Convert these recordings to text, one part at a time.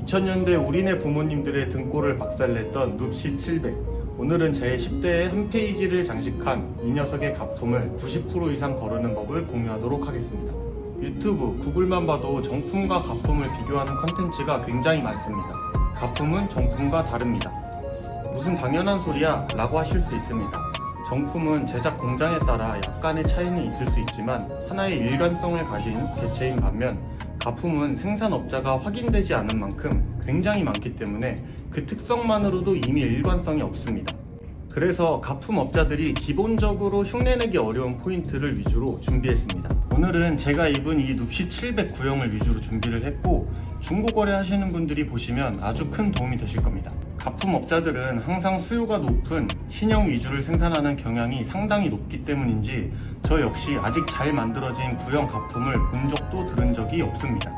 2000년대 우리네 부모님들의 등골을 박살냈던 눕시 700. 오늘은 제 10대의 한 페이지를 장식한 이 녀석의 가품을 90% 이상 거르는 법을 공유하도록 하겠습니다. 유튜브, 구글만 봐도 정품과 가품을 비교하는 컨텐츠가 굉장히 많습니다. 가품은 정품과 다릅니다. 무슨 당연한 소리야? 라고 하실 수 있습니다. 정품은 제작 공장에 따라 약간의 차이는 있을 수 있지만 하나의 일관성을 가진 개체인 반면 가품은 생산업자가 확인되지 않은 만큼 굉장히 많기 때문에 그 특성만으로도 이미 일관성이 없습니다. 그래서 가품업자들이 기본적으로 흉내내기 어려운 포인트를 위주로 준비했습니다. 오늘은 제가 입은 이 눕시 700 구형을 위주로 준비를 했고 중고거래 하시는 분들이 보시면 아주 큰 도움이 되실 겁니다. 가품업자들은 항상 수요가 높은 신형 위주를 생산하는 경향이 상당히 높기 때문인지 저 역시 아직 잘 만들어진 구형 가품을 본 적도 들은 적이 없습니다.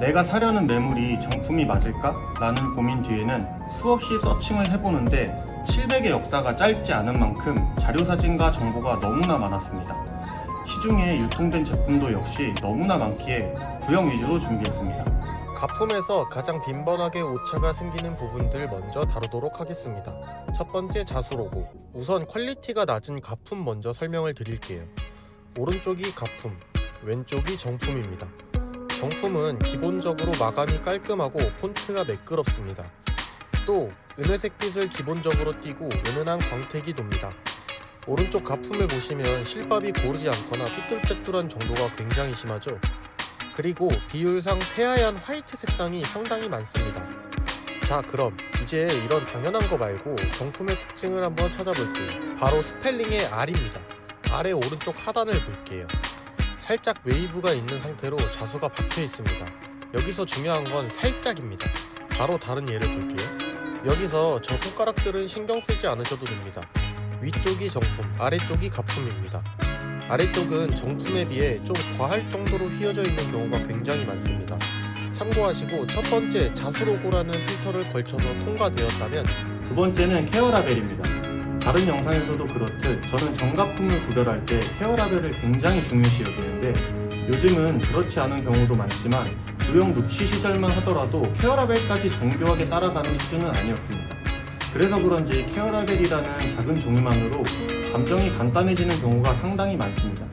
내가 사려는 매물이 정품이 맞을까? 라는 고민 뒤에는 수없이 서칭을 해보는데 700의 역사가 짧지 않은 만큼 자료 사진과 정보가 너무나 많았습니다. 시중에 유통된 제품도 역시 너무나 많기에 구형 위주로 준비했습니다. 가품에서 가장 빈번하게 오차가 생기는 부분들 먼저 다루도록 하겠습니다. 첫 번째 자수 로고. 우선 퀄리티가 낮은 가품 먼저 설명을 드릴게요. 오른쪽이 가품, 왼쪽이 정품입니다. 정품은 기본적으로 마감이 깔끔하고 폰트가 매끄럽습니다. 또 은회색 빛을 기본적으로 띠고 은은한 광택이 돕니다. 오른쪽 가품을 보시면 실밥이 고르지 않거나 삐뚤빼뚤한 정도가 굉장히 심하죠. 그리고 비율상 새하얀 화이트 색상이 상당히 많습니다. 자 그럼 이제 이런 당연한 거 말고 정품의 특징을 한번 찾아볼게요. 바로 스펠링의 R입니다. 아래 오른쪽 하단을 볼게요. 살짝 웨이브가 있는 상태로 자수가 박혀 있습니다. 여기서 중요한 건 살짝입니다. 바로 다른 예를 볼게요. 여기서 저 손가락들은 신경 쓰지 않으셔도 됩니다. 위쪽이 정품, 아래쪽이 가품입니다. 아래쪽은 정품에 비해 좀 과할 정도로 휘어져 있는 경우가 굉장히 많습니다. 참고하시고 첫 번째 자수 로고라는 필터를 걸쳐서 통과되었다면 두 번째는 케어 라벨입니다. 다른 영상에서도 그렇듯 저는 정가품을 구별할 때 케어 라벨을 굉장히 중요시 여기는데 요즘은 그렇지 않은 경우도 많지만 구형 눕시 시절만 하더라도 케어 라벨까지 정교하게 따라가는 수준은 아니었습니다. 그래서 그런지 케어 라벨이라는 작은 종이만으로 감정이 간단해지는 경우가 상당히 많습니다.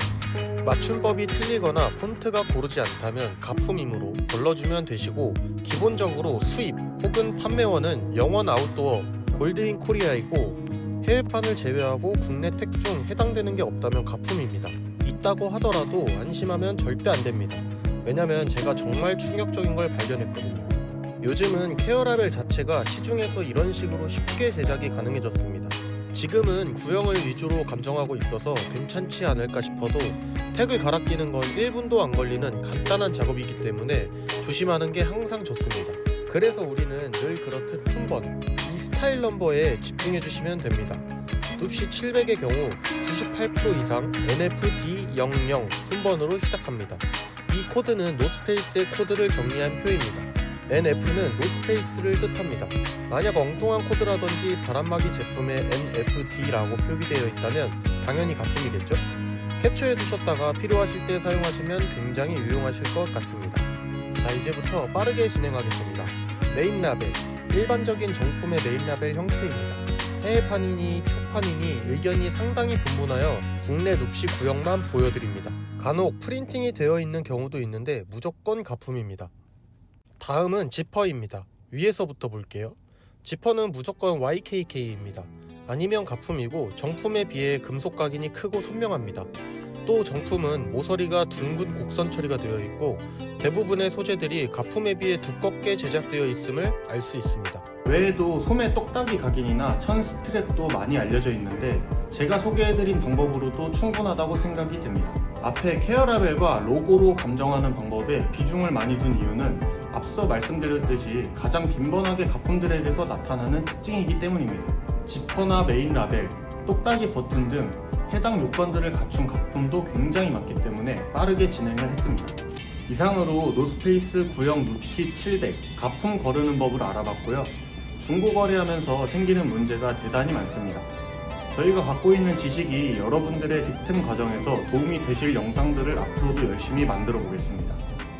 맞춤법이 틀리거나 폰트가 고르지 않다면 가품이므로 걸러주면 되시고 기본적으로 수입 혹은 판매원은 영원 아웃도어 골드인 코리아이고 해외판을 제외하고 국내 택 중 해당되는 게 없다면 가품입니다. 있다고 하더라도 안심하면 절대 안 됩니다. 왜냐면 제가 정말 충격적인 걸 발견했거든요. 요즘은 케어라벨 자체가 시중에서 이런 식으로 쉽게 제작이 가능해졌습니다. 지금은 구형을 위주로 감정하고 있어서 괜찮지 않을까 싶어도 택을 갈아 끼는 건 1분도 안 걸리는 간단한 작업이기 때문에 조심하는 게 항상 좋습니다. 그래서 우리는 늘 그렇듯 품번, 이 스타일 넘버에 집중해 주시면 됩니다. 눕시 700의 경우 98% 이상 NFD00 품번으로 시작합니다. 이 코드는 노스페이스의 코드를 정리한 표입니다. NF는 노스페이스를 뜻합니다. 만약 엉뚱한 코드라든지 바람막이 제품에 NFD라고 표기되어 있다면 당연히 가품이겠죠? 캡처해 두셨다가 필요하실 때 사용하시면 굉장히 유용하실 것 같습니다. 자 이제부터 빠르게 진행하겠습니다. 메인 라벨 일반적인 정품의 메인 라벨 형태입니다. 해외판이니 초판이니 의견이 상당히 분분하여 국내 눕시 구형만 보여드립니다. 간혹 프린팅이 되어 있는 경우도 있는데 무조건 가품입니다. 다음은 지퍼입니다. 위에서부터 볼게요. 지퍼는 무조건 YKK입니다. 아니면 가품이고 정품에 비해 금속 각인이 크고 선명합니다. 또 정품은 모서리가 둥근 곡선 처리가 되어 있고 대부분의 소재들이 가품에 비해 두껍게 제작되어 있음을 알 수 있습니다. 외에도 소매 똑딱이 각인이나 천 스트랩도 많이 알려져 있는데 제가 소개해드린 방법으로도 충분하다고 생각이 됩니다. 앞에 케어 라벨과 로고로 감정하는 방법에 비중을 많이 둔 이유는 앞서 말씀드렸듯이 가장 빈번하게 가품들에게서 나타나는 특징이기 때문입니다. 지퍼나 메인 라벨, 똑딱이 버튼 등 해당 요건들을 갖춘 가품도 굉장히 많기 때문에 빠르게 진행을 했습니다. 이상으로 노스페이스 구형 눕시 700 가품 거르는 법을 알아봤고요. 중고 거래하면서 생기는 문제가 대단히 많습니다. 저희가 갖고 있는 지식이 여러분들의 득템 과정에서 도움이 되실 영상들을 앞으로도 열심히 만들어 보겠습니다.